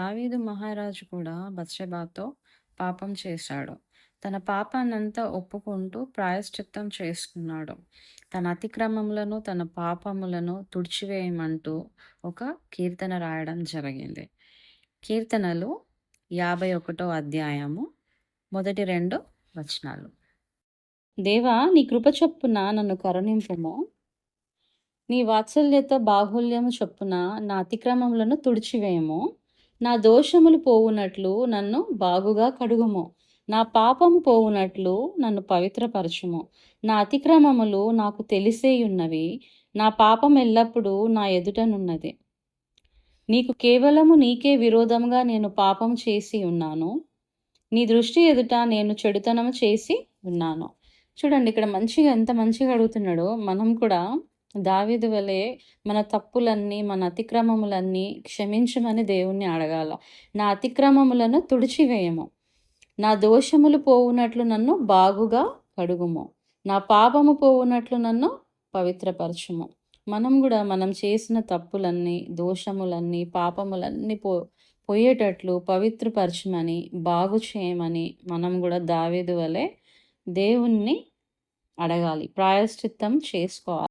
దావీదు మహారాజు కూడా బత్షెబాతో పాపం చేశాడు. తన పాపాన్నంతా ఒప్పుకుంటూ ప్రాయశ్చిత్తం చేసుకున్నాడు. తన అతిక్రమములను, తన పాపములను తుడిచివేయమంటూ ఒక కీర్తన రాయడం జరిగింది. కీర్తనలు యాభై ఒకటో అధ్యాయము మొదటి రెండు వచనాలు. దేవా నీ కృప చొప్పున నన్ను కరుణింపుము. నీ వాత్సల్యత బాహుల్యము చొప్పున నా అతిక్రమములను తుడిచివేయము. నా దోషములు పోవునట్లు నన్ను బాగుగా కడుగుము. నా పాపము పోవునట్లు నన్ను పవిత్రపరచుము. నా అతిక్రమములు నాకు తెలిసేయున్నవి. నా పాపం ఎల్లప్పుడూ నా ఎదుటనున్నది. నీకు కేవలము నీకే విరోధంగా నేను పాపం చేసి ఉన్నాను. నీ దృష్టి ఎదుట నేను చెడుతనం చేసి ఉన్నాను. చూడండి ఇక్కడ మంచిగా ఎంత మంచిగా అడుగుతున్నాడో మనం కూడా దావిదు వలె మన తప్పులన్నీ మన అతిక్రమములన్నీ క్షమించమని దేవుణ్ణి అడగాల. నా అతిక్రమములను తుడిచివేయము. నా దోషములు పోవునట్లు నన్ను బాగుగా కడుగుము. నా పాపము పోవునట్లు నన్ను పవిత్రపరచుము. మనం కూడా మనం చేసిన తప్పులన్నీ దోషములన్నీ పాపములన్నీ పో పోయేటట్లు పవిత్రపరచమని బాగు చేయమని మనం కూడా దావేదు వలె దేవుణ్ణి అడగాలి. ప్రాయశ్చిత్తం చేసుకోవాలి.